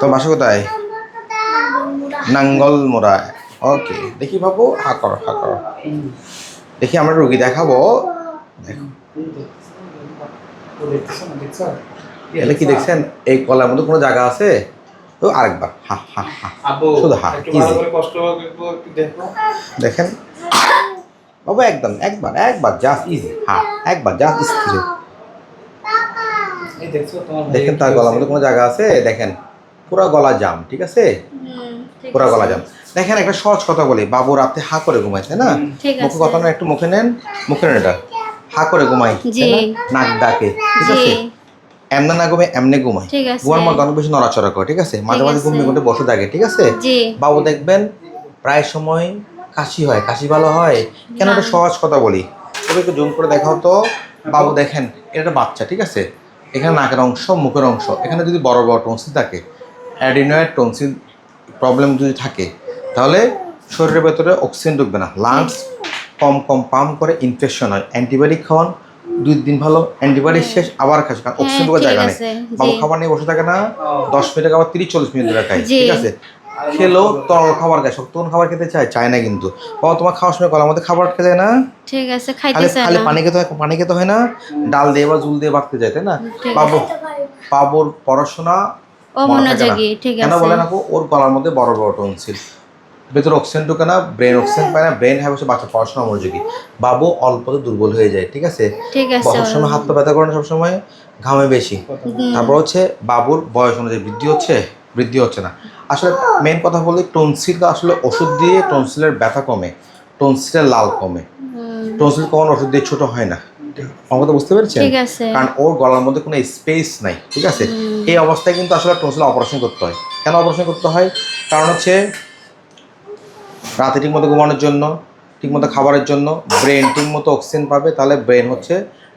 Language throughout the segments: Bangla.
তোর বাসা কোথায়? নাঙ্গল মোড়া ওকে দেখি বাবু হা করো হা করো। দেখি আমরা রুগী দেখাবো। দেখো। এলে কি দেখছেন? এই কলার মধ্যে কোনো জায়গা আছে? তো আরেকবার হা হা হা। শুধু হা, দেখেন। বাবু একদম একবার একবার জাস্ট ইজি হ্যাঁ একবার জাস্ট স্থির এই দেখছ তোমার ভাই দেখেন তার গলার মধ্যে কোনো জায়গা আছে? দেখেন পুরো গলা জাম ঠিক আছে? পুরো গলা জাম। দেখেন একটা সহজ কথা বলি বাবু রাতে হা করে ঘুমায় তাই না ঠিক মুখে কথা না একটু মুখে নেন। মুখে নেন এটা। হা করে ঘুমাই জি। তাই না? নাক ডাকে ঠিক আছে? এমনে না ঘুমে এমনে ঘুমায়। ঠিক আছে। ঘুমার মধ্যে অনেক বেশি নড়াচড়া করে ঠিক আছে? মাঝে মাঝে। ঘুমিয়ে ঘুমে বসে থাকে ঠিক আছে? বাবু দেখবেন প্রায় সময় কাশি হয় কাশি ভালো হয়। কেন একটা সহজ কথা বলি? তবে একটু জুম করে দেখাও তো। বাবু দেখেন এটা একটা বাচ্চা ঠিক আছে? এখানে নাকের অংশ মুখের অংশ। এখানে যদি বড় বড় টনসিল থাকে অ্যাডিনয়েড টনসিল প্রবলেম যদি থাকে তাহলে শরীরের ভেতরে অক্সিজেন ঢুকবে না। লাংস কম কম পাম করে ইনফেকশন হয়। অ্যান্টিবায়োটিক খাওয়ান দুই দিন ভালো অ্যান্টিবায়োটিক শেষ আবার খাস। কারণ অক্সিজেন ঢোকার জায়গা নেই। বাবু খাবার নিয়ে বসে থাকে না দশ মিনিট আবার তিরিশ চল্লিশ মিনিট ধরে খায়। ঠিক আছে? খেলেও তরল খাবার খায় শক্ত খাবার খেতে চায় চায় না কিন্তু। বাবা তোমার খাওয়ার সময় গলার মধ্যে খাবার খেতে যায় না? ঠিক আছে খালি খাইতেছে খালি পানি খেতে হয় পানি খেতে হয় না ডাল দিয়ে বা জুল দিয়ে বাড়তে যায় তাই না? বাবু বাবুর পড়াশোনা ও মনে। মনোযোগী ঠিক আছে। কেন বলেন আপু ওর গলার মধ্যে বড় বড় টনসিল ভেতরে অক্সিজেন ঢুকে না ব্রেন অক্সিজেন পায় না ব্রেন হয় বাচ্চা পড়াশোনা মনোযোগী। বাবু অল্পতে দুর্বল হয়ে যায় ঠিক আছে? ঠিক আছে। সবসময় হাত পা ব্যথা করে না সবসময় ঘামে বেশি। তারপর হচ্ছে বাবুর বয়স অনুযায়ী বৃদ্ধি হচ্ছে। বৃদ্ধি হচ্ছে না। আসলে মেন কথা বলি টনসিল আসলে ওষুধ দিয়ে টনসিলের ব্যথা কমে টনসিলের লাল কমে। টনসিল কখন ওষুধ দিয়ে ছোট হয় না। আমার বুঝতে পেরেছেন? কারণ ওর গলার মধ্যে কোনো স্পেস নাই ঠিক আছে? এই অবস্থায় কিন্তু আসলে টনসিল অপারেশন করতে হয়। কেন অপারেশন করতে হয়? কারণ হচ্ছে রাতে ঠিকমতো ঘুমানোর জন্য ঠিকমতো খাবারের জন্য ব্রেন ঠিকমতো অক্সিজেন পাবে তাহলে ব্রেন হচ্ছে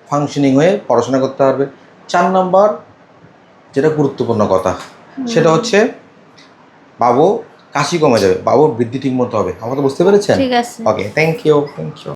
ফাংশনিং হয়ে পড়াশোনা করতে পারবে। চার নম্বর যেটা গুরুত্বপূর্ণ কথা সেটা হচ্ছে বাবু কাশি কমে যাবে। বাবুর বৃদ্ধি ঠিক মতো হবে। আমাকে বুঝতে পেরেছেন? ঠিক আছে। Okay thank you thank you